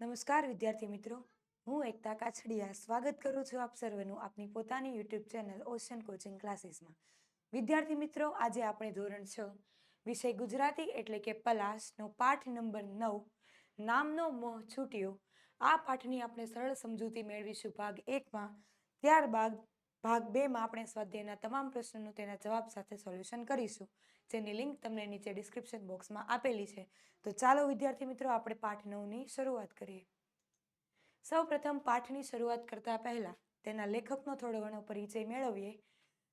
નમસ્કાર, વિદ્યાર્થી મિત્રો. હું એકતા કાછડિયા. સ્વાગત કરું છું આપ સર્વેનું આપની પોતાની યુટ્યુબ ચેનલ ઓશન કોચિંગ ક્લાસીસમાં. વિદ્યાર્થી મિત્રો, આજે આપણે ધોરણ છ, વિષય ગુજરાતી એટલે કે પલાશનો પાઠ નંબર નવ, નામનો મોહ છૂટ્યો. આ પાઠની આપણે સરળ સમજૂતી મેળવીશું ભાગ એકમાં. ત્યારબાદ ભાગ બેમાં આપણે સ્વાધ્યાયના તમામ પ્રશ્નોનું તેના જવાબ સાથે સોલ્યુશન કરીશું, જેની લિંક તમને નીચે ડિસ્ક્રિપ્શન બોક્સમાં આપેલી છે. તો ચાલો વિદ્યાર્થી મિત્રો, આપણે પાઠ નવની શરૂઆત કરીએ. સૌ પ્રથમ પાઠની શરૂઆત કરતા પહેલા તેના લેખકનો થોડો ઘણો પરિચય મેળવીએ.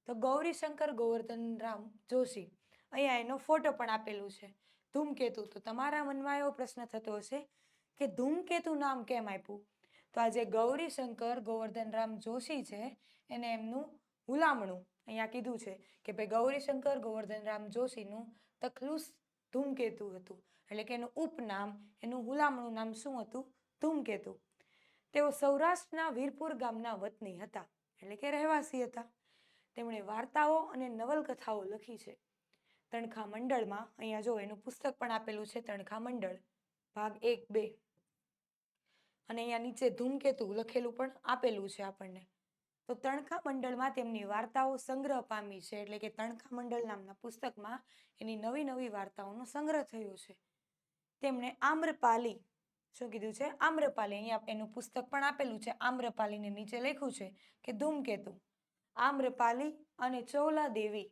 તો ગૌરીશંકર ગોવર્ધન રામ જોશી, અહીંયા એનો ફોટો પણ આપેલું છે. ધૂમકેતુ, તો તમારા મનમાં એવો પ્રશ્ન થતો હશે કે ધૂમકેતુ નામ કેમ આપ્યું? તો આ જે ગૌરીશંકર ગોવર્ધન રામ જોશી છે, એને એમનું હુલામણું અહીંયા કીધું છે કે ભાઈ ગૌરીશંકર ગોવર્ધન રામ જોશીનું તખલુસ ધૂમકેતુ હતું. એટલે કે એનું ઉપનામ, એનું હુલામણું નામ શું હતું? ધૂમકેતુ. તેઓ સૌરાષ્ટ્રના વીરપુર ગામના વતની હતા. એટલે કે રહેવાસી હતા. તેમણે વાર્તાઓ અને નવલકથાઓ લખી છે. તણખા મંડળમાં, અહીંયા જો એનું પુસ્તક પણ આપેલું છે, તણખા મંડળ, ભાગ એક બે. અને અહીંયા નીચે ધૂમકેતુ લખેલું પણ આપેલું છે આપણને. તો તણખા મંડળમાં તેમની વાર્તાઓ સંગ્રહ પામી છે, એટલે કે તણખા મંડળ નામના પુસ્તકમાં એની નવી નવી વાર્તાઓનો સંગ્રહ થયો છે. તેમણે આમ્રપાલી, શું કીધું છે? આમ્રપાલી, અહીંયા એનું પુસ્તક પણ આપેલું છે. આમ્રપાલીને નીચે લખ્યું છે કે ધૂમકેતુ, આમ્રપાલી અને ચૌલા દેવી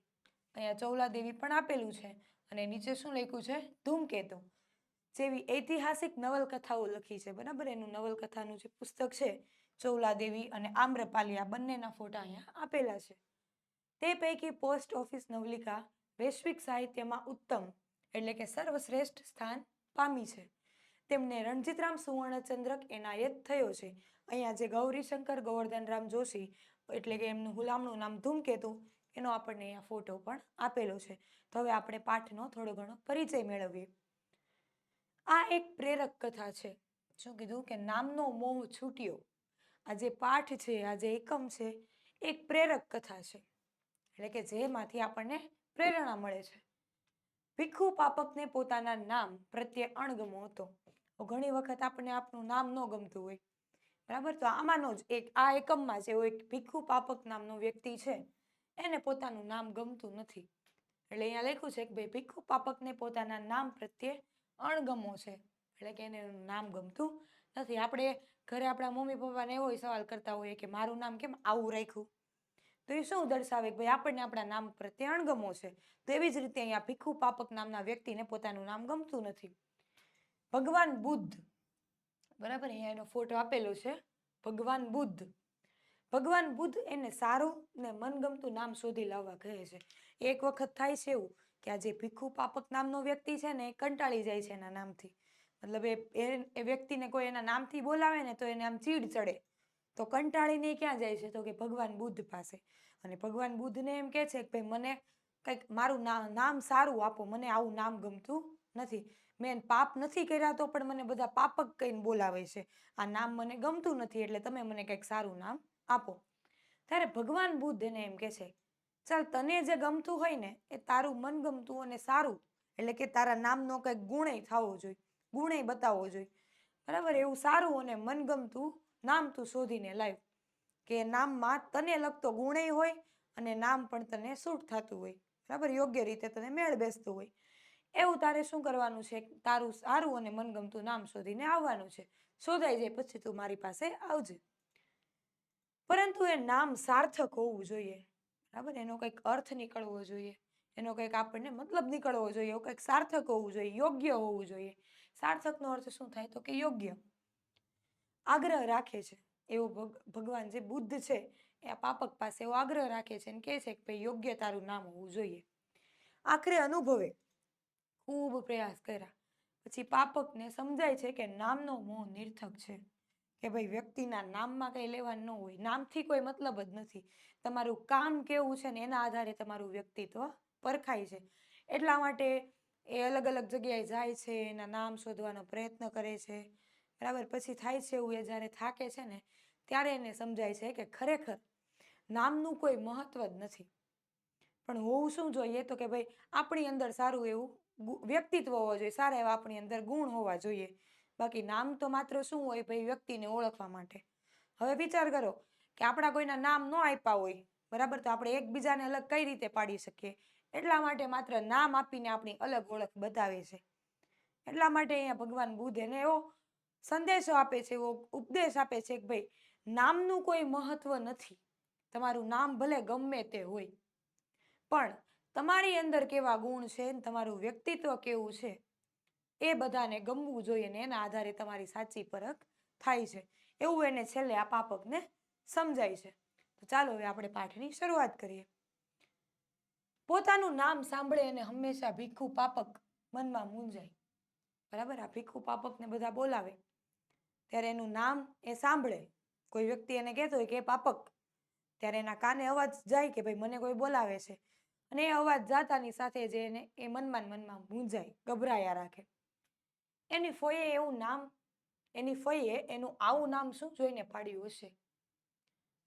અહીંયા ચૌલા દેવી પણ આપેલું છે અને નીચે શું લખ્યું છે? ધૂમકેતુ. જેવી ઐતિહાસિક નવલકથાઓ લખી છે, બરાબર? એનું નવલકથાનું જે પુસ્તક છે, ચૌલાદેવી અને આમ્રપાલી આ બંનેના ફોટા અહીંયા આપેલા છે. તે પૈકી પોસ્ટ ઓફિસ નવલિકા વૈશ્વિક સાહિત્યમાં ઉત્તમ, એટલે કે સર્વશ્રેષ્ઠ સ્થાન પામી છે. તેમને રણજીતરામ સુવર્ણચંદ્રક એનાયત થયો છે. અહીંયા જે ગૌરીશંકર ગોવર્ધનરામ જોશી, એટલે કે એમનું હુલામણું નામ ધૂમકેતુ, એનો આપણને અહીંયા ફોટો પણ આપેલો છે. તો હવે આપણે પાઠનો થોડો ઘણો પરિચય મેળવીએ. આ એક પ્રેરક કથા છે. શું કીધું કે નામનો મોહ છૂટ્યો. આ જે પાઠ છે, આ જે એકમ છે, એક પ્રેરક કથા છે. એટલે કે જેમાંથી આપણને પ્રેરણા મળે છે. ભીખુ પાપકને પોતાના નામ પ્રત્યે અણગમો હતો. ઘણી વખત આપણને આપણું નામ ન ગમતું હોય. બરાબર? તો આમાંનો જ એક, આ એકમમાં જેવો એક ભીખુ પાપક નામનો વ્યક્તિ છે, એને પોતાનું નામ ગમતું નથી. એટલે અહીંયા લખ્યું છે કે ભાઈ ભીખુ પાપકને પોતાના નામ પ્રત્યે અણગમો છે. એટલે કે એને નામ ગમતું નથી. આપણે ઘરે આપણા મમ્મી પપ્પાને એવો સવાલ કરતા હોઈએ કે મારું નામ કેમ આવું રાખ્યું? તો એ શું દર્શાવે કે ભાઈ આપણને આપણા નામ પ્રત્યે અણગમો છે? તો એવી જ રીતે અહીંયા ભીખુ પાપક નામના વ્યક્તિને પોતાનું નામ ગમતું નથી. ભગવાન બુદ્ધ. બરાબર, અહીંયા એનો ફોટો આપેલો છે. ભગવાન બુદ્ધ. ભગવાન બુદ્ધ એને સારું ને મનગમતું નામ શોધી લાવવા કહે છે. એક વખત થાય છે એવું. કે આ જે ભીખુ પાપક નામનો વ્યક્તિ છે ને એ કંટાળી જાય છે એના નામથી. મતલબ એ એ વ્યક્તિને કોઈ એના નામથી બોલાવે ને તો એને આમ ચીડ ચડે. તો કંટાળીને ક્યાં જાય છે? તો કે ભગવાન બુદ્ધ પાસે. અને ભગવાન બુદ્ધને એમ કહે છે કે ભાઈ મને કંઈક મારું નામ સારું આપો. મને આવું નામ ગમતું નથી. મેં પાપ નથી કર્યા તો પણ મને બધા પાપક કહીને બોલાવે છે. આ નામ મને ગમતું નથી એટલે તમે મને કંઈક સારું નામ આપો. ત્યારે ભગવાન બુદ્ધ એને એમ કહે છે ચાલ તને જે ગમતું હોય ને, એ તારું મનગમતું અને સારું, એટલે કે તારા નામનો કંઈક ગુણય થવો જોઈએ, ગુણય બતાવવો જોઈએ. બરાબર? એવું સારું અને મનગમતું નામ તું શોધીને લાવ કે નામમાં તને લગતો ગુણય હોય અને નામ પણ તને સૂટ થતું હોય. બરાબર? યોગ્ય રીતે તને મેળ બેસતું હોય. એવું તારે શું કરવાનું છે? તારું સારું અને મનગમતું નામ શોધીને આવવાનું છે. શોધાઈ જાય પછી તું મારી પાસે આવજે. પરંતુ એ નામ સાર્થક હોવું જોઈએ. બરાબર? એનો કંઈક અર્થ નીકળવો જોઈએ. એનો કંઈક આપણને મતલબ નીકળવો જોઈએ. એવું કંઈક સાર્થક હોવું જોઈએ, યોગ્ય હોવું જોઈએ. સાર્થકનો અર્થ શું થાય? તો કે યોગ્ય. આગ્રહ રાખે છે. એવો ભગવાન જે બુદ્ધ છે, એ આ પાપક પાસે એવો આગ્રહ રાખે છે અને કહે છે કે ભાઈ, યોગ્ય તારું નામ હોવું જોઈએ. આખરે અનુભવે. ખૂબ પ્રયાસ કર્યા. પછી પાપકને સમજાય છે કે નામનો મોહ નિર્થક છે. કે ભાઈ વ્યક્તિના નામમાં કંઈ લેવાનું ન હોય, નામથી કોઈ મતલબ જ નથી. તમારું કામ કેવું છે ને એના આધારે તમારું વ્યક્તિત્વ પરખાય છે. એટલા માટે એ અલગ અલગ જગ્યાએ જાય છે, એના નામ શોધવાનો પ્રયત્ન કરે છે. બરાબર? પછી થાય છે એવું એ જ્યારે થાકે છે ને, ત્યારે એને સમજાય છે કે ખરેખર નામનું કોઈ મહત્વ જ નથી. પણ હોવું શું જોઈએ તો કે ભાઈ આપણી અંદર સારું એવું વ્યક્તિત્વ હોવા જોઈએ. સારા એવા આપણી અંદર ગુણ હોવા જોઈએ. બાકી નામ તો માત્ર શું હોય ભાઈ વ્યક્તિને ઓળખવા માટે? હવે વિચાર કરો કે આપણા કોઈના નામ ન આપ્યા હોય, બરાબર? તો આપણે એકબીજાને અલગ કઈ રીતે પાડી શકીએ? એટલા માટે માત્ર નામ આપીને આપણી અલગ ઓળખ બતાવે છે. એટલા માટે અહીંયા ભગવાન બુદ્ધ એને એવો સંદેશો આપે છે, એવો ઉપદેશ આપે છે કે ભાઈ, નામનું કોઈ મહત્વ નથી. તમારું નામ ભલે ગમે તે હોય, પણ તમારી અંદર કેવા ગુણ છે તમારું વ્યક્તિત્વ કેવું છે? એ બધાને ગમવું જોઈએ ને એના આધારે તમારી સાચી પરખ થાય છે. એવું એને છેલ્લે આ પાપકને સમજાય છે. તો ચાલો હવે આપણે પાઠની શરૂઆત કરીએ. પોતાનું નામ સાંભળે અને હંમેશા ભીખુ પાપક મનમાં મૂંઝાય. બરાબર? આ ભીખુ પાપકને બધા બોલાવે. ત્યારે એનું નામ એ સાંભળે. કોઈ વ્યક્તિ એને કહેતો હોય કે પાપક. ત્યારે એના કાને અવાજ જાય કે, ભાઈ, મને કોઈ બોલાવે છે. અને એ અવાજ જાતાની સાથે જે એને એ મનમાં મનમાં મૂંઝાય, ગભરાયા રાખે. એની ફોઈએ એવું નામ, એની ફઈએ એનું આવું નામ શું જોઈને પાડ્યું હશે?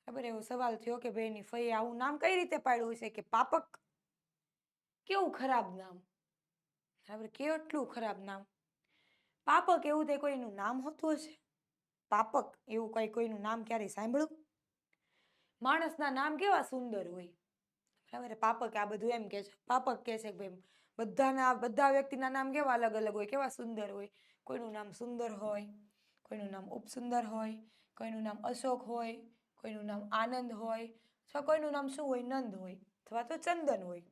બરાબર એવો સવાલ થયો કે ભાઈ એની ફઈએ આવું નામ કઈ રીતે પાડ્યું હશે કે પાપક? કેવું ખરાબ નામ? બરાબર કેટલું ખરાબ નામ? પાપક એવું તે કોઈનું નામ હોતું હશે? પાપક એવું કઈ કોઈનું નામ ક્યારેય સાંભળ્યું? માણસના નામ કેવા સુંદર હોય? બરાબર પાપક આ બધું એમ કે છે. પાપક કે છે કે ભાઈ બધાના, બધા વ્યક્તિના નામ કેવા અલગ અલગ હોય? કેવા સુંદર હોય? કોઈનું નામ સુંદર હોય, કોઈનું નામ ઉપસુંદર હોય, કોઈનું નામ અશોક હોય, કોઈનું નામ આનંદ હોય, અથવા કોઈનું નામ શું હોય? નંદ હોય, અથવા તો ચંદન હોય.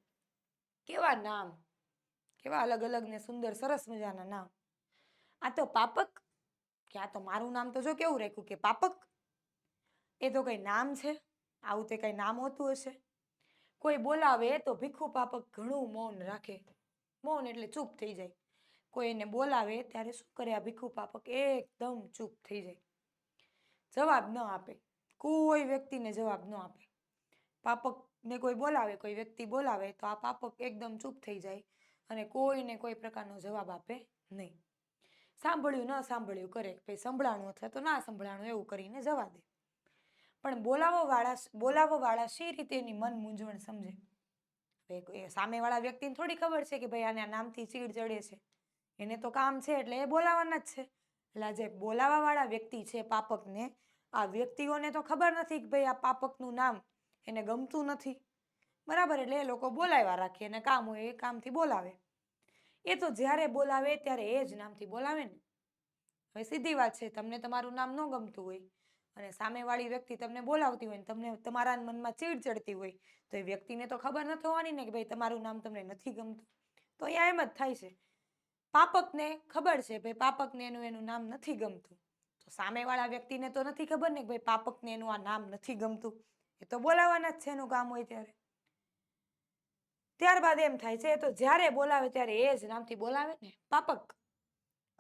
કેવા નામ? કેવા અલગ અલગ ને સુંદર, સરસ મજાના નામ? આ તો પાપક? કે આ તો મારું નામ તો જો કેવું રાખ્યું કે પાપક? એ તો કંઈ નામ છે? આવું તે કંઈ નામ હોતું હશે? કોઈ બોલાવે તો ભીખુ પાપક ઘણું મૌન રાખે. મૌન એટલે ચૂપ થઈ જાય. કોઈ એને બોલાવે ત્યારે શું કરે આ ભીખુ પાપક? એકદમ ચૂપ થઈ જાય. જવાબ ન આપે. કોઈ વ્યક્તિને જવાબ ન આપે. પાપકને કોઈ બોલાવે, કોઈ વ્યક્તિ બોલાવે તો આ પાપક એકદમ ચૂપ થઈ જાય અને કોઈને કોઈ પ્રકારનો જવાબ આપે નહીં. સાંભળ્યું ન સાંભળ્યું કરે. ભાઈ સંભળાણું અથવા તો ના સંભળાણું એવું કરીને જવા દે. પણ બોલાવો વાળા બોલાવો વાળા શી રીતે એની મન મૂંઝવણ સમજે? એ સામેવાળા વ્યક્તિને થોડી ખબર છે કે ભાઈ આને નામથી ચીડ ચડે છે. એને તો કામ છે એટલે એ બોલાવાના જ છે. એટલે જે બોલાવાવાળા વ્યક્તિ છે પાપકને, આ વ્યક્તિઓને તો ખબર નથી કે ભાઈ આ પાપકનું નામ એને ગમતું નથી. બરાબર એટલે એ લોકો બોલાવ્યા રાખે એને કામ હોય એ કામથી બોલાવે. એ તો જ્યારે બોલાવે ત્યારે એ જ નામથી બોલાવે ને. હવે સીધી વાત છે, તમને તમારું નામ ન ગમતું હોય અને સામેવાળી વ્યક્તિ તમને બોલાવતી હોય ને તમને તમારા મનમાં ચીડ ચડતી હોય, તો એ વ્યક્તિને તો ખબર નથી હોવાની ને કે ભાઈ તમારું નામ તમને નથી ગમતું. તો અહીંયા એમ જ થાય છે. પાપકને ખબર છે ભાઈ પાપકને એનું એનું નામ નથી ગમતું. તો સામેવાળા વ્યક્તિને તો નથી ખબર ને કે ભાઈ પાપકને એનું આ નામ નથી ગમતું. એ તો બોલાવવાના જ છે એનું કામ હોય ત્યારે. ત્યારબાદ એમ થાય છે તો જ્યારે બોલાવે ત્યારે એ જ નામથી બોલાવે ને પાપક.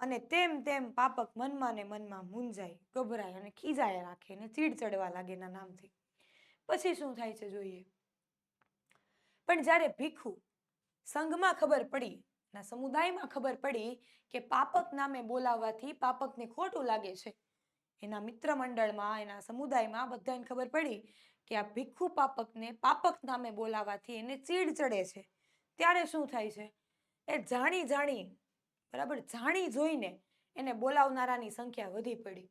અને તેમ તેમ પાપક મનમાં ને મનમાં મૂંઝાય, ગભરાય અને ખીજાય રાખે અને ચીડ ચડવા લાગે એના નામથી. પછી શું થાય છે જોઈએ? પણ જ્યારે ભીખુ સંઘમાં ખબર પડી ના સમુદાયમાં ખબર પડી કે પાપક નામે બોલાવવાથી પાપકને ખોટું લાગે છે, એના મિત્ર મંડળમાં, એના સમુદાયમાં બધાને ખબર પડી કે આ ભીખુ પાપકને પાપક નામે બોલાવવાથી એને ચીડ ચડે છે. ત્યારે શું થાય છે? એ જાણી જાણી બરાબર? જાણી જોઈને એને બોલાવનારાની સંખ્યા વધી પડી.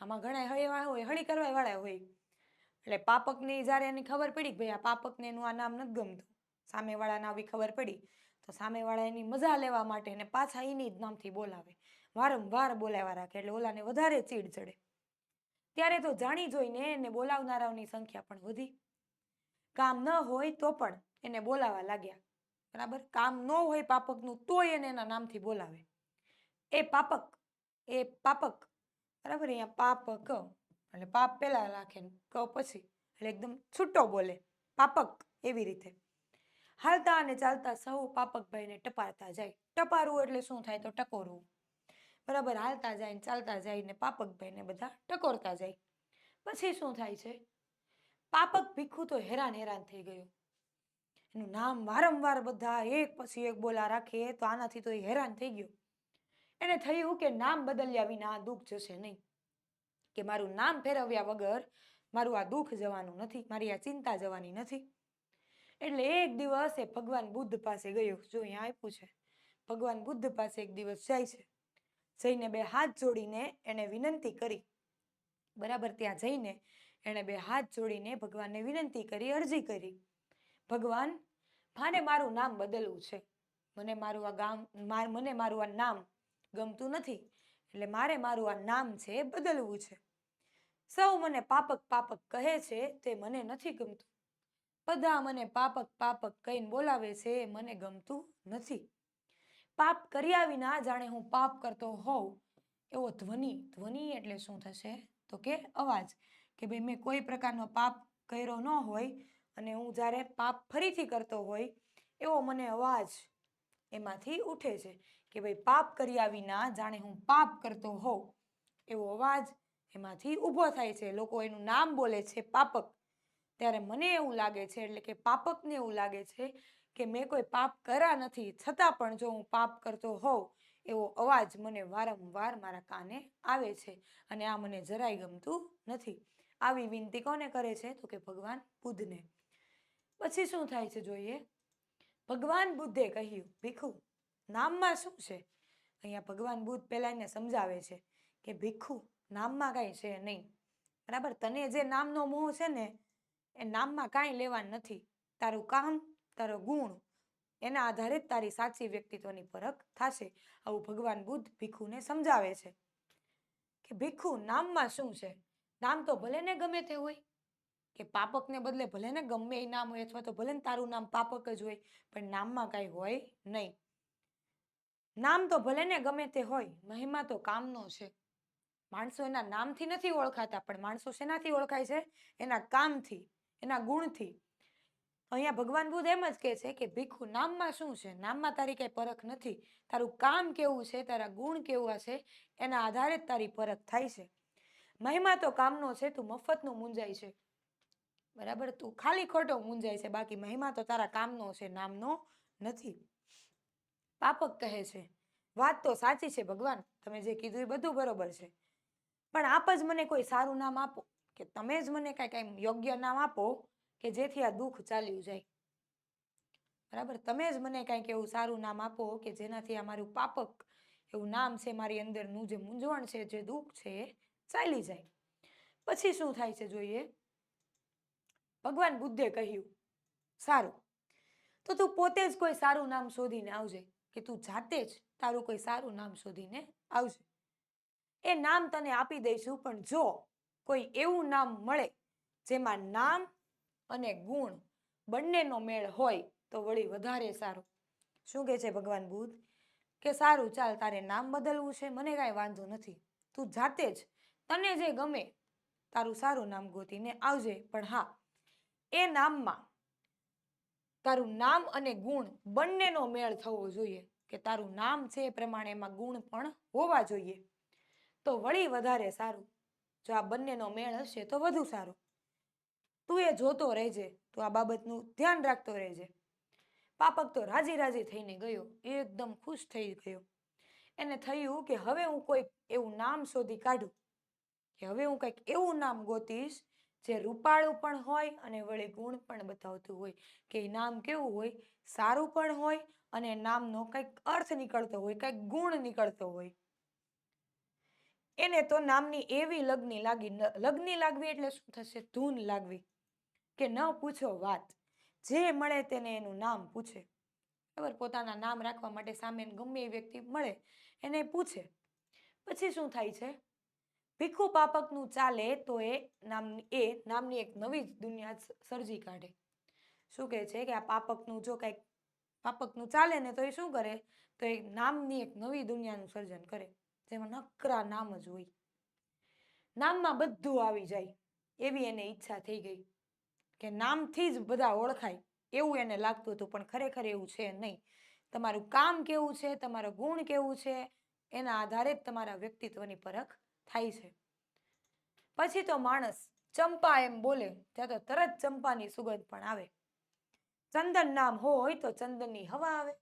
આમાં ઘણા હળીવા હોય, હળી કરવાવાળા હોય. એટલે પાપકને જ્યારે એની ખબર પડી કે ભાઈ આ પાપકને એનું આ નામ નથી ગમતું, સામેવાળાને આવી ખબર પડી, તો સામેવાળા એની મજા લેવા માટે એને પાછા એની જ નામથી બોલાવે. વારંવાર બોલાવ્યા રાખે એટલે ઓલાને વધારે ચીડ ચડે. ત્યારે તો જાણી જોઈને એને બોલાવનારાઓની સંખ્યા પણ વધી. કામ ન હોય તો પણ એને બોલાવા લાગ્યા. બરાબર? કામ ન હોય પાપકનું, તોય એને એના નામથી બોલાવે. એ પાપક એ પાપક, બરાબર? અહીંયા પાપક, એટલે પાપ પહેલાં રાખે ક પછી, એટલે એકદમ છૂટો બોલે. પાપક, એવી રીતે. હાલતા અને ચાલતા સૌ પાપકભાઈને ટપારતા જાય. ટપારવું એટલે શું થાય? તો ટકોરવું. બરાબર? હાલતા જાય ને ચાલતા જાય ને પાપકભાઈને બધા ટકોરતા જાય. પછી શું થાય છે? પાપક ભીખું તો હેરાન હેરાન થઈ ગયું. એનું નામ વારંવાર બધા એક પછી એક બોલા રાખે, તો આનાથી તો એ હેરાન થઈ ગયો. એને થયું કે નામ બદલ્યા વિના દુઃખ જશે નહીં. કે મારું નામ ફેરવ્યા વગર મારું આ દુઃખ જવાનું નથી, મારી આ ચિંતા જવાની નથી. એટલે એક દિવસ એ ભગવાન બુદ્ધ પાસે ગયો. જો અહીંયા આપ્યું છે. ભગવાન બુદ્ધ પાસે એક દિવસ જાય છે. જઈને બે હાથ જોડીને એણે વિનંતી કરી. બરાબર ત્યાં જઈને એણે બે હાથ જોડીને ભગવાનને વિનંતી કરી, અરજી કરી. ભગવાન મારે મારું નામ બદલવું છે. મને મારું આ ગામ મને મારું આ નામ ગમતું નથી, એટલે મારે મારું આ નામ છે એ બદલવું છે. સૌ મને પાપક પાપક કહે છે, તે મને નથી ગમતું. બધા મને પાપક પાપક કહીને બોલાવે છે, એ મને ગમતું નથી. પાપ કર્યા વિના જાણે હું પાપ કરતો હોઉં, એવો ધ્વનિ ધ્વનિ એટલે શું થશે? તો કે અવાજ, કે ભાઈ મેં કોઈ પ્રકારનો પાપ કર્યો ન હોય અને હું જ્યારે પાપ ફરીથી કરતો હોય, એવો મને અવાજ એમાંથી ઉઠે છે કે ભાઈ, પાપ કર્યા વિના જાણે હું પાપ કરતો હોઉં, એવો અવાજ એમાંથી ઊભો થાય છે. લોકો એનું નામ બોલે છે પાપક. ત્યારે મને એવું લાગે છે, એટલે કે પાપકને એવું લાગે છે કે મેં કોઈ પાપ કર્યા નથી. છતાં પણ જો હું પાપ કરતો હોઉં, એવો અવાજ મને વારંવાર મારા કાને આવે છે અને આ મને જરાય ગમતું નથી. આવી વિનંતી કોને કરે છે? તો કે ભગવાન બુદ્ધને. પછી શું થાય છે જોઈએ? ભગવાન બુદ્ધે કહ્યું, ભીખુ, નામમાં શું છે? અહીંયા ભગવાન બુદ્ધ પહેલા એને સમજાવે છે કે ભીખુ નામમાં કાંઈ છે નહીં. બરાબર? તને જે નામનો મોહ છે ને, એ નામમાં કાંઈ લેવાનું નથી. તારું કામ, તારો ગુણ, એના આધારે જ તારી સાચી વ્યક્તિત્વની પરખ થશે. આવું ભગવાન બુદ્ધ ભીખુને સમજાવે છે કે ભીખુ નામમાં શું છે? નામ તો ભલે ને ગમે તે હોય કે પાપકને બદલે ભલે ને ગમે એ નામ હોય અથવા તો ભલે ને તારું નામ પાપક જ હોય, પણ નામમાં કાંઈ હોય નહીં. નામ તો ભલે ને ગમે તે હોય, મહિમા તો કામનો છે. માણસો એના નામથી નથી ઓળખાતા, પણ માણસો શેનાથી ઓળખાય છે? એના કામથી, એના ગુણથી. અહીંયા ભગવાન બુદ્ધ એમ જ કહે છે કે ભીખુ નામમાં શું છે? નામમાં તારી કઈ પરખ નથી. તારું કામ કેવું છે? તારા ગુણ કેવા છે? એના આધારે જ તારી પરખ થાય છે. મહિમા તો કામનો છે, તું મફતનું મૂંઝાય છે. બરાબર? તું ખાલી ખોટો મૂંઝાય છે. બાકી મહિમા તો તારા કામનો છે, નામનો નથી. પાપક કહે છે. વાત તો સાચી છે ભગવાન. તમે જે કીધું એ બધું બરોબર છે. પણ આપ જ મને કોઈ સારું નામ આપો કે તમે જ મને કાંઈ કાંઈ યોગ્ય નામ આપો કે જેથી આ દુઃખ ચાલ્યું જાય. બરાબર? તમે જ મને કાંઈક એવું સારું નામ આપો કે જેનાથી આ મારું પાપક એવું નામ છે, મારી અંદરનું જે મૂંઝવણ છે, જે દુઃખ છે, એ ચાલી જાય. પછી શું થાય છે જોઈએ? ભગવાન બુદ્ધે કહ્યું, સારું. તો તું પોતે જ કોઈ સારું નામ શોધીને આવજે, કે તું જાતે જ તારું કોઈ સારું નામ શોધીને આવજે. એ નામ તને આપી દઈશું, પણ જો કોઈ એવું નામ મળે જેમાં નામ અને ગુણ બંનેનો મેળ હોય, તો વળી વધારે સારું. શું કહે છે ભગવાન બુદ્ધ? કે સારું, ચાલ, તારે નામ બદલવું છે, મને કાંઈ વાંધો નથી. તું જાતે જ, તને જે ગમે, તારું સારું નામ ગોતીને આવજે. પણ હા એ નામમાં તારું નામ અને ગુણ બંનેનો મેળ થવો જોઈએ કે તારું નામ છે એ પ્રમાણે એમાં ગુણ પણ હોવા જોઈએ. તો વળી વધારે સારું. જો આ બંનેનો મેળ હશે તો વધુ સારું. તું એ જોતો રહેજે. તું આ બાબતનું ધ્યાન રાખતો રહેજે. પાપક તો રાજી રાજી થઈને ગયો. એકદમ ખુશ થઈ ગયો. એને થયું કે હવે હું કોઈ એવું નામ શોધી કાઢું. કે હવે હું કંઈક એવું નામ ગોતીશ જે રૂપાળું પણ હોય અને વળી ગુણ પણ બતાવતું હોય કે નામ કેવું હોય, સારું પણ હોય અને નામનો કંઈક અર્થ નીકળતો હોય, કંઈક ગુણ નીકળતો હોય. એને તો નામની એવી લગ્ની લાગી લગ્ની લાગવી એટલે શું થશે? ધૂન લાગવી. કે ન પૂછો વાત. જે મળે તેને એનું નામ પૂછે. બરાબર પોતાના નામ રાખવા માટે સામે ગમે એ વ્યક્તિ મળે, એને પૂછે. પછી શું થાય છે? ભીખુ પાપકનું ચાલે તો એ નામ એ નામની એક નવી જ દુનિયા સર્જી કાઢે. શું કહે છે કે આ પાપકનું જો કંઈક પાપકનું ચાલે ને તો એ શું કરે? તો એ નામની એક નવી દુનિયાનું સર્જન કરે, જેમાં નકરા નામ જ હોય. નામમાં બધું આવી જાય, એવી એને ઈચ્છા થઈ ગઈ કે નામથી જ બધા ઓળખાય. એવું એને લાગતું હતું, પણ ખરેખર એવું છે નહીં. તમારું કામ કેવું છે? તમારો ગુણ કેવું છે? એના આધારે જ તમારા વ્યક્તિત્વની પરખ થાય છે. પછી તો માણસ ચંપા એમ બોલે, ત્યાં તો તરત ચંપાની સુગંધ પણ આવે. ચંદન નામ હોય તો ચંદનની હવા આવે.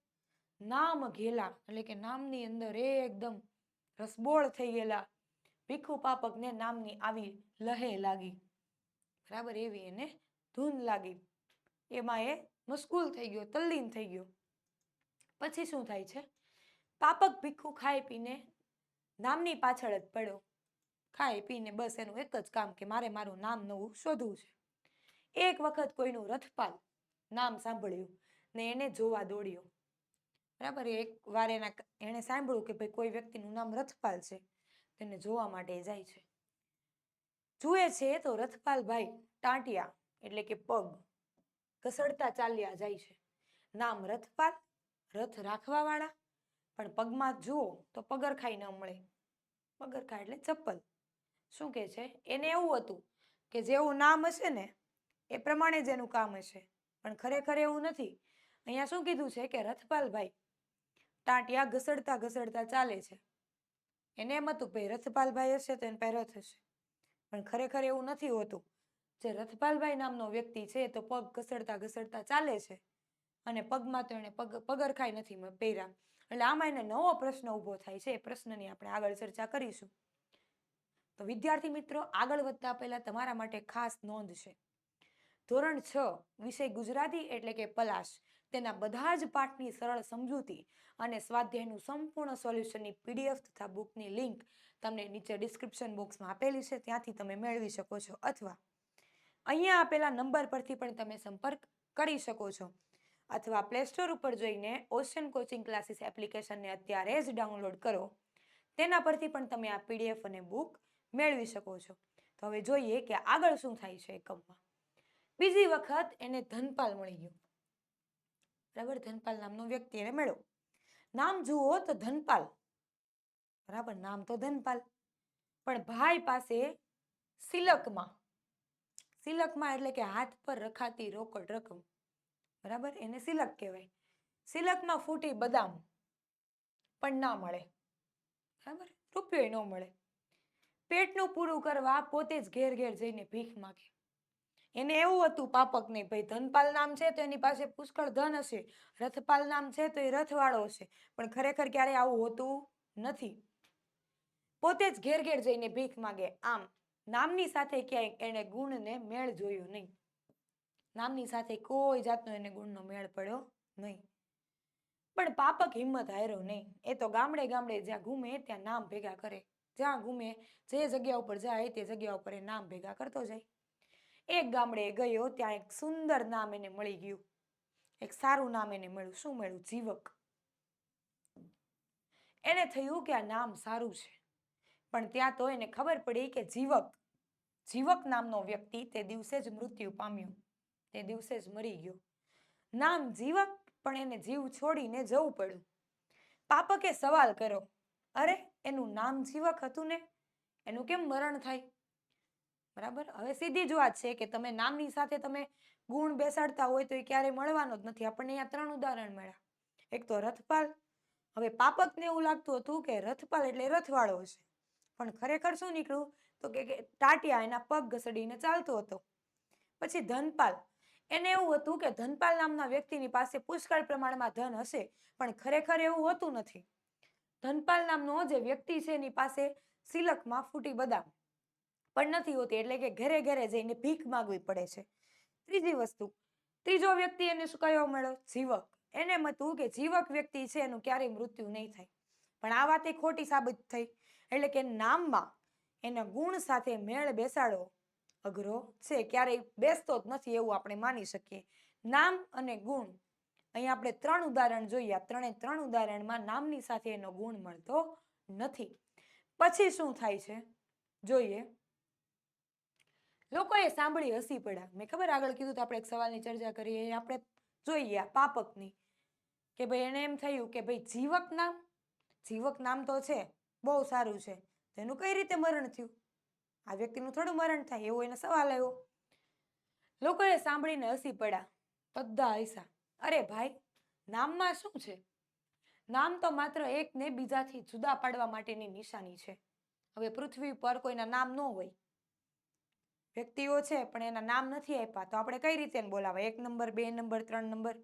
નામ ઘેલા, એટલે કે નામની અંદર એકદમ રસબોળ થઈ ગયેલા ભીખુ પાપકને નામની આવી લહે લાગી. બરાબર એવી એને ધૂન લાગી. એમાં એ મશગુલ થઈ ગયો, તલ્લીન થઈ ગયો. પછી શું થાય છે? પાપક ભીખુ ખાઈ પીને નામની પાછળ જ પડ્યો. ખાઈ પીને બસ એનું એક જ કામ કે મારે મારું નામ નવું શોધવું છે. એક વખત કોઈનું રથપાલ નામ સાંભળ્યું ને એને જોવા દોડ્યો. બરાબર એક વાર એના એણે સાંભળ્યું કે ભાઈ કોઈ વ્યક્તિનું નામ રથપાલ છે, તેને જોવા માટે જાય છે. જુએ છે તો રથપાલભાઈ ટાંટિયા એટલે કે પગ ઘસડતા ચાલ્યા જાય છે. નામ રથપાલ, રથ રાખવાવાળા, પણ પગમાં જુઓ તો પગરખાઈ ન મળે. પગરખા એટલે ચપ્પલ. શું કહે છે? એને એવું હતું કે જેવું નામ હશે ને, એ પ્રમાણે જ એનું કામ હશે. પણ ખરેખર એવું નથી. અહીંયા શું કીધું છે કે રથપાલભાઈ ટાંટિયા ઘસડતા ઘસડતા ચાલે છે. એને એમ હતું ભાઈ રથપાલભાઈ હશે તો એને પાસે રથ હશે. પણ ખરેખર એવું નથી હોતું. જે રથપાલભાઈ નામનો વ્યક્તિ છે તો પગ ઘસડતા ઘસડતા ચાલે છે. અને પગમાં તો એને પગ પગરખાઈ નથી પહેર્યા. એટલે આમાં એને નવો પ્રશ્ન ઊભો થાય છે. એ પ્રશ્નની આપણે આગળ ચર્ચા કરીશું. તો વિદ્યાર્થી મિત્રો, આગળ વધતા પહેલા તમારા માટે ખાસ નોંધ છે. ધોરણ છ, વિષય ગુજરાતી એટલે કે પલાશ. તેના બધા જ પાઠની સરળ સમજૂતી અને સ્વાધ્યાયનું સંપૂર્ણ સોલ્યુશનની પીડીએફ તથા બુકની લિંક તમને નીચે ડિસ્ક્રિપ્શન બોક્સમાં આપેલી છે, ત્યાંથી તમે મેળવી શકો છો. અથવા અહીંયા આપેલા નંબર પરથી પણ તમે સંપર્ક કરી શકો છો. અથવા પ્લે સ્ટોર ઉપર જઈને ઓશન કોચિંગ ક્લાસીસ એપ્લિકેશનને અત્યારે જ ડાઉનલોડ કરો. તેના પરથી પણ તમે આ પીડીએફ અને બુક મેળવી શકો છો. તો હવે જોઈએ કે આગળ શું થાય છે એકમમાં. બીજી વખત એને ધનપાલ મળી ગયો. બરાબર? ધનપાલ નામનો વ્યક્તિ એને મળ્યો. નામ જુઓ તો ધનપાલ. બરાબર? નામ તો ધનપાલ. પણ ભાઈ પાસે સિલકમાં. સિલકમાં એટલે કે હાથ પર રખાતી રોકડ રકમ. બરાબર? એને સિલક કહેવાય. સિલકમાં ફૂટી બદામ. પણ ના મળે. બરાબર? રૂપિયો ન મળે. પેટનું પૂરું કરવા પોતે જ ઘેર ઘેર જઈને ભીખ માગે. એને એવું હતું, પાપક નહીં, ભાઈ ધનપાલ નામ છે તો એની પાસે પુષ્કળ ધન હશે, રથપાલ નામ છે તો એ રથવાળો હશે, પણ ખરેખર ક્યારે આવું હોતું નથી. પોતે જ ઘેર ઘેર જઈને ભીખ માગે. આમ, નામની સાથે ક્યાંય એને ગુણને મેળ જોયો નહીં. નામની સાથે કોઈ જાતનો એને ગુણનો મેળ પડ્યો નહીં. પણ પાપક હિંમત હાર્યો નહીં. એ તો ગામડે ગામડે જ્યાં ઘૂમે ત્યાં નામ ભેગા કરે. જ્યાં ગુમે જે જગ્યા ઉપર જાય તે જગ્યા ઉપર એ નામ ભેગા કરતો જાય. એક ગામડે ગયો ત્યાં એક સુંદર નામ એને મળી ગયું. એક સારું નામ એને મળ્યું. શું મળ્યું? જીવક. એને થયું કે આ નામ સારું છે. પણ ત્યાં તો એને ખબર પડી કે જીવક. જીવક નામનો વ્યક્તિ તે દિવસે જ મૃત્યુ પામ્યો. તે દિવસે જ મરી ગયો. નામ જીવક, પણ એને જીવ છોડીને જવું પડ્યું. પાપકે સવાલ કર્યો. અરે, એનું નામ જીવક હતું ને? એનું કેમ મરણ થાય? બરાબર? હવે સીધી જ વાત છે કે તમે નામની સાથે તમે ગુણ બેસાડતા હોય તો એ ક્યારેય મળવાનો જ નથી. આપણને અહીંયા ત્રણ ઉદાહરણ મળ્યા. એક તો રથપાલ. હવે પાપકને એવું લાગતું હતું કે રથપાલ એટલે રથવાળો હશે પણ ખરેખર શું નીકળ્યું? તો કે ટાટિયા એના પગ ઘસડીને ચાલતો હતો. પછી ધનપાલ. એને એવું હતું કે ધનપાલ નામના વ્યક્તિની પાસે પુષ્કળ પ્રમાણમાં ધન હશે, પણ ખરેખર એવું હોતું નથી. ધનપાલ નામનો જે વ્યક્તિ છે એની પાસે સિલકમાં ફૂટી બદામ પણ નથી હોતી, એટલે કે ઘરે ઘરે જઈને ભીખ માંગવી પડે છે. ત્રીજી વસ્તુ, ત્રીજો વ્યક્તિ એને શું કહેવા મળ્યો જીવક. એને એમ હતું કે જીવક વ્યક્તિ છે, એનું ક્યારેય મૃત્યુ નહીં થાય. પણ આ વાત એ ખોટી સાબિત થઈ, એટલે કે નામમાં એના ગુણ સાથે મેળ બેસાડો અઘરો છે, ક્યારેય બેસતો જ નથી એવું આપણે માની શકીએ. નામ અને ગુણ અહીં આપણે ત્રણ ઉદાહરણ જોઈએ. ત્રણે ત્રણ ઉદાહરણમાં નામની સાથે એનો ગુણ મળતો નથી. પછી શું થાય છે? જોઈએ. લોકોએ સાંભળી હસી પડ્યા. મેં ખબર આગળ કીધું તો આપણે એક સવાલની ચર્ચા કરીએ. આપણે જોઈએ પાપકની. કે ભાઈ એને એમ થયું કે ભાઈ જીવક નામ? જીવક નામ તો છે. બહુ સારું છે. તેનું કઈ રીતે મરણ થયું? આ વ્યક્તિનું થોડું મરણ થાય એવો એને સવાલ આવ્યો. લોકોએ સાંભળીને હસી પડ્યા. બધા હસ્યા અરે ભાઈ, નામમાં શું છે? નામ તો માત્ર એકને બીજાથી જુદા પાડવા માટેની નિશાની છે. હવે પૃથ્વી પર કોઈના નામ ન હોય. વ્યક્તિઓ છે, પણ એના નામ નથી આપ્યા. તો આપણે કઈ રીતે બોલાવાય? એક નંબર, બે નંબર, ત્રણ નંબર?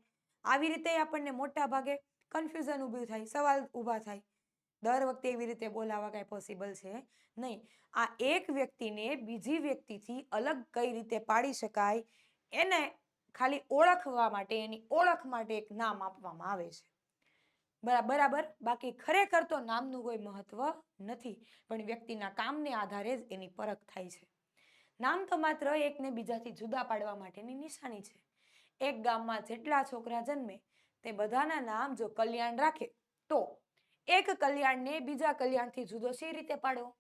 આવી રીતે આપણને મોટા ભાગે કન્ફ્યુઝન ઊભું થાય, સવાલ ઊભા થાય. દર વખતે એવી રીતે બોલાવા કાંઈ પોસિબલ છે? નહીં. આ એક વ્યક્તિને બીજી વ્યક્તિથી અલગ કઈ રીતે પાડી શકાય? એને ખાલી ઓળખવા માટે, એની ઓળખ માટે એક નામ આપવામાં આવે છે. બરાબર? બાકી ખરેખર તો નામનું કોઈ મહત્વ નથી, પણ વ્યક્તિના કામને આધારે જ એની પરખ થાય છે. નામ તો માત્ર એકને બીજાથી જુદા પાડવા માટેની નિશાની છે. એક ગામમાં જેટલા છોકરા જન્મે, તે બધાના નામ જો કલ્યાણ રાખે, તો એક કલ્યાણને બીજા કલ્યાણથી જુદો સી રીતે પાડવો?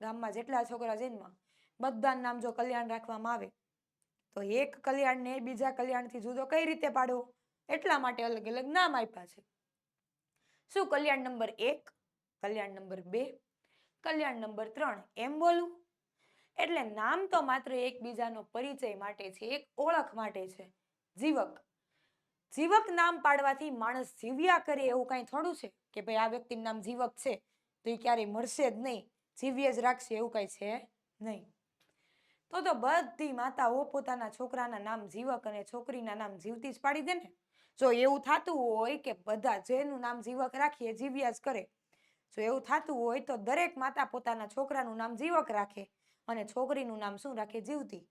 ગામમાં જેટલા છોકરા જન્મ બધાના નામ જો કલ્યાણ રાખવામાં આવે તો એક કલ્યાણને બીજા કલ્યાણથી જુદો કઈ રીતે પાડવો? એટલા માટે અલગ અલગ નામ આપ્યા છે. શું કલ્યાણ નંબર એક? કલ્યાણ નંબર બે? કલ્યાણ નંબર ત્રણ? એમ બોલું? એટલે નામ તો માત્ર એકબીજાનો પરિચય માટે છે, એક ઓળખ માટે છે. જીવક. જીવક નામ પાડવાથી માણસ જીવ્યા કરે એવું કાંઈ થોડું છે? કે ભાઈ આ વ્યક્તિનું નામ જીવક છે, તો એ ક્યારેય મળશે જ નહીં. જીવ્ય જ રાખશે એવું કાંઈ છે નહીં. તો તો બધી માતાઓ પોતાના છોકરાના નામ જીવક અને છોકરીના નામ જીવતી જ પાડી દે ને. જો એવું થતું હોય કે બધા જેનું નામ જીવક રાખીએ જીવ્યા જ કરે. જો એવું થતું હોય તો દરેક માતા પોતાના છોકરાનું નામ જીવક રાખે અને છોકરીનું નામ શું રાખે? જીવતી.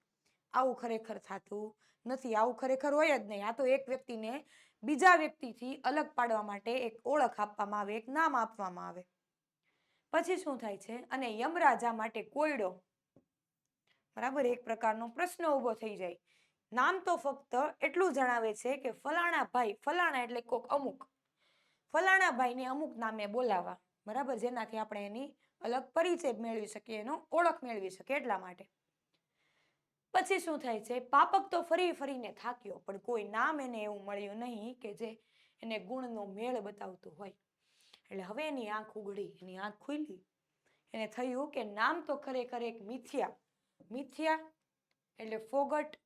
આવું ખરેખર થતું નથી. આવું ખરેખર હોય જ નહીં. આ તો એક વ્યક્તિને બીજા વ્યક્તિથી અલગ પાડવા માટે એક ઓળખ આપવામાં આવે, એક નામ આપવામાં આવે. પછી શું થાય છે? અને યમરાજા માટે કોયડો બરાબર? એક પ્રકારનો પ્રશ્ન ઊભો થઈ જાય. નામ તો ફક્ત એટલું જણાવે છે કે ફલાણા ભાઈ, ફલાણા એટલે કોક અમુક. ફલાણા ભાઈને અમુક નામે બોલાવા. બરાબર? જેનાથી આપણે એની અલગ પરિચય મેળવી શકીએ, એનો ઓળખ મેળવી શકીએ એટલા માટે. પછી શું થાય છે? પાપક તો ફરી ફરીને થાક્યો, પણ કોઈ નામ એને એવું મળ્યું નહીં કે જે એને ગુણનો મેળ બતાવતું હોય. એટલે હવે એની આંખ ઉઘડી એની આંખ ખુલી. એને થયું કે નામ તો ખરેખર એક મિથ્યા. મિથ્યા એટલે ફોગટ,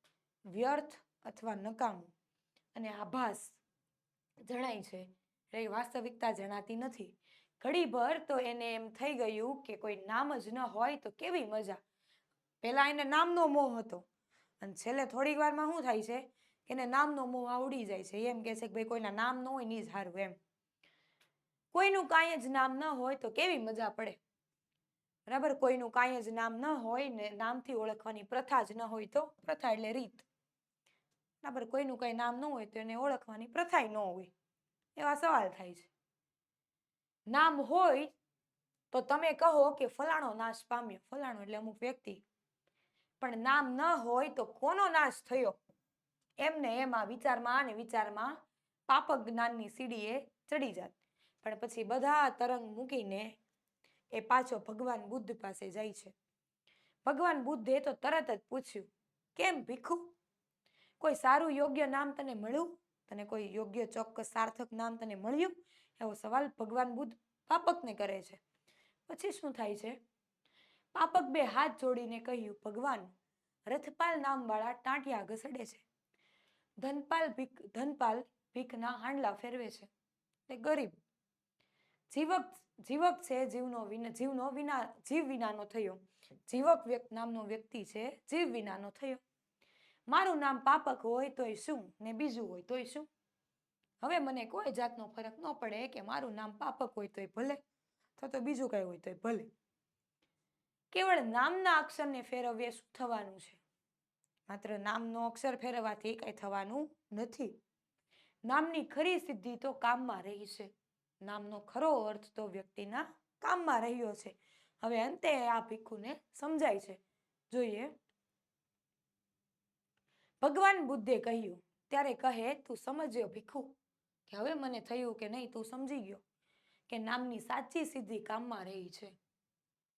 વ્યર્થ અથવા નકામું. અને આભાસ જણાય છે. એટલે વાસ્તવિકતા જણાતી નથી. ઘડીભર તો એને એમ થઈ ગયું કે કોઈ નામ જ ન હોય તો કેવી મજા. પહેલાં એને નામનો મોહ હતો. અને છેલ્લે થોડીક વારમાં શું થાય છે? કે એને નામનો મોહ આવડી જાય છે. એમ કે છે કે ભાઈ કોઈના નામ ન હોય નહીં હારું એમ. કોઈનું કાંઈ જ નામ ન હોય તો કેવી મજા પડે? બરાબર? કોઈનું કાંઈ જ નામ ન હોય ને નામથી ઓળખવાની પ્રથા જ ન હોય તો પ્રથા એટલે રીત. બરાબર? કોઈનું કઈ નામ ન હોય તો એને ઓળખવાની પ્રથાય ન હોય. એવા સવાલ થાય છે. નામ હોય તો તમે કહો કે ફલાણો નાશ પામ્યો. ફલાણો એટલે અમુક વ્યક્તિ. પણ નામ ન હોય તો કોનો નાશ થયો? એમને એમાં વિચારમાં અને વિચારમાં પાપક જ્ઞાનની સીડીએ ચડી જાત. પણ પછી બધા તરંગ મૂકીને એ પાછો ભગવાન બુદ્ધ પાસે જાય છે. ભગવાન બુદ્ધે તો તરત જ પૂછ્યું, કેમ ભીખું? કોઈ સારું યોગ્ય નામ તને મળ્યું? તને કોઈ યોગ્ય ચોક્કસ સાર્થક નામ તને મળ્યું? એવો સવાલ ભગવાન બુદ્ધ પાપકને કરે છે. પછી શું થાય છે? પાપક બે હાથ જોડીને કહ્યું, ભગવાન, રથપાલ નામવાળા ટાંટિયા ઘસડે છે. ધનપાલ ભીખ, ધનપાલ ભીખના હાંડલા ફેરવે છે. તે ગરીબ, જીવક જીવક છે, જીવનો વિના જીવનો વિના, જીવ વિનાનો થયો. જીવક વ્યક્ત નામનો વ્યક્તિ છે, જીવ વિનાનો થયો. મારું નામ પાપક હોય તોય શું? ને બીજું હોય તોય શું? હવે મને કોઈ જાતનો ફરક ન પડે કે મારું નામ પાપક હોય તોય ભલે, અથવા તો બીજું કઈ હોય તોય ભલે. કેવળ નામના અક્ષરને ફેરવીએ શું થવાનું છે? માત્ર નામનો અક્ષર ફેરવવાથી કઈ થવાનું નથી. નામની ખરી સિદ્ધિ તો કામમાં રહી છે. નામનો ખરો અર્થ તો વ્યક્તિના કામમાં રહ્યો છે. હવે અંતે આ ભીખુને સમજાય છે. જોઈએ. ભગવાન બુદ્ધે કહ્યું, ત્યારે કહે, તું સમજ્યો ભીખુ, કે હવે મને થયું કે નહીં તું સમજી ગયો, કે નામની સાચી સિદ્ધિ કામમાં રહી છે.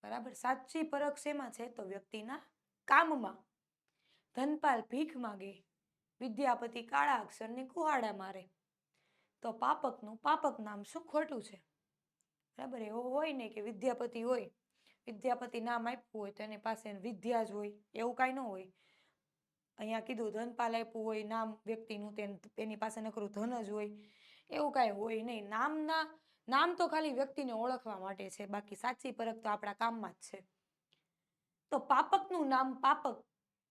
બરાબર? સાચી પરખ શેમાં છે? તો વ્યક્તિના કામમાં. ધનપાલ ભીખ માગે, વિદ્યાપતિ કાળા અક્ષરને કુહાડા મારે તો પાપકનું પાપક નામ શું ખોટું છે? બરાબર, એવો હોય ને કે વિદ્યાપતિ હોય, વિદ્યાપતિ નામ આપ્યું હોય તો એની પાસે વિદ્યા જ હોય, એવું કાંઈ ન હોય. અહીંયા કીધું ધનપાલ આપ્યું હોય, નામ વ્યક્તિનું તે એની પાસે નકરું ધન જ હોય, એવું કાંઈ હોય નહીં. નામના, નામ તો ખાલી વ્યક્તિને ઓળખવા માટે છે, બાકી સાચી પરખ તો આપણા કામમાં જ છે. તો પાપકનું નામ, પાપક,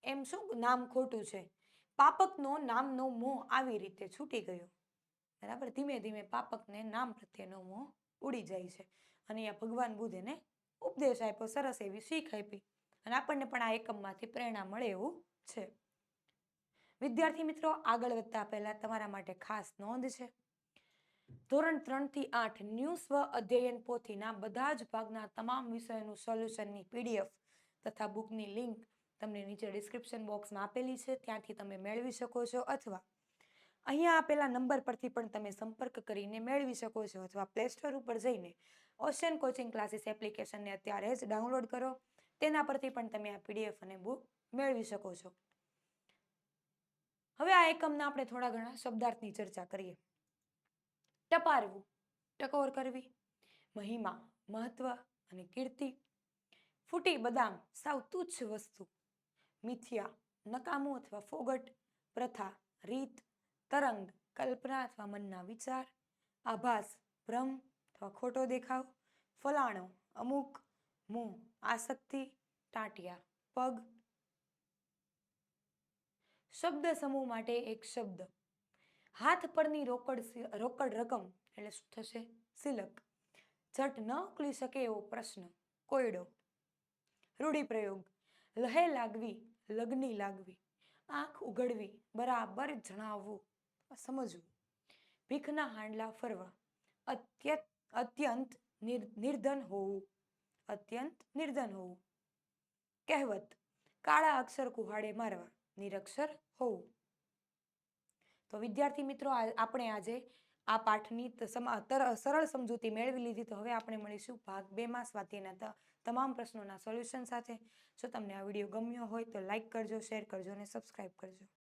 એમ શું નામ ખોટું છે? પાપકનો નામનો મોહ આવી રીતે છૂટી ગયો. બરાબર? ધીમે ધીમે પાપકને નામ પ્રત્યેનો મોહ ઉડી જાય છે. અને અહીંયા ભગવાન બુદ્ધ એને ઉપદેશ આપ્યો, સરસ એવી શીખ આપી. અને આપણને પણ આ એકમમાંથી પ્રેરણા મળે એવું છે. વિદ્યાર્થી મિત્રો, આગળ વધતા પહેલા તમારા માટે ખાસ નોંધ છે. ધોરણ ત્રણથી આઠ ન્યૂ સ્વ અધ્યયન પોથીના બધા જ ભાગના તમામ વિષયોનું સોલ્યુશનની પીડીએફ તથા બુકની લિંક તમને નીચે ડિસ્ક્રિપ્શન બોક્સમાં આપેલી છે. ત્યાંથી તમે મેળવી શકો છો અથવા અહીંયા આપેલા નંબર પરથી પણ તમે સંપર્ક કરીને મેળવી શકો છો અથવા પ્લે સ્ટોર ઉપર જઈને ઓશિયન કોચિંગ ક્લાસીસ એપ્લિકેશનને અત્યારે જ ડાઉનલોડ કરો. તેના પરથી પણ તમે આ પીડીએફ અને બુક મેળવી શકો છો. હવે આ એકમના આપણે થોડા ઘણા શબ્દાર્થની ચર્ચા કરીએ. ટપારવું, ટકોર કરવી, મહિમા, મહત્વ અને કીર્તિ. ફૂટી બદામ, સાવ તુચ્છ વસ્તુ. મિથ્યા, નકામું અથવા ફોગટ. પ્રથા, રીત તરંગ, કલ્પના અથવા મનના વિચાર, આભાસ, ભ્રમ અથવા ખોટો દેખાવ, ફલાણો, અમુક મોહ આસક્તિ, ટાંટિયા, પગ. શબ્દ સમૂહ માટે એક શબ્દ. હાથ પરની રોકડ રોકડ રકમ એટલે શું થશે? સિલક. ઝટ ન ઉકલી શકે એવો પ્રશ્ન. કોયડો. રૂઢિપ્રયોગ. લહે લાગવી લગ્ની લાગવી. આંખ ઉઘડવી, બરાબર જણાવવું. સમજવું. ભીખના હાંડલા ફરવા. અત્યંત અત્યંત નિર્ધન હોવું. અત્યંત નિર્ધન હોવું. કહેવત, કાળા અક્ષર કુહાડે મારવા, નિરક્ષર હોવું. તો વિદ્યાર્થી મિત્રો આપણે આજે આ પાઠની સરળ સમજૂતી મેળવી લીધી. તો હવે આપણે મળીશું ભાગ બેમાં સ્વાધ્યાયના તમામ પ્રશ્નોના સોલ્યુશન સાથે. જો તમને આ વીડિયો ગમ્યો હોય તો લાઇક કરજો, શેર કરજો અને સબસ્ક્રાઈબ કરજો.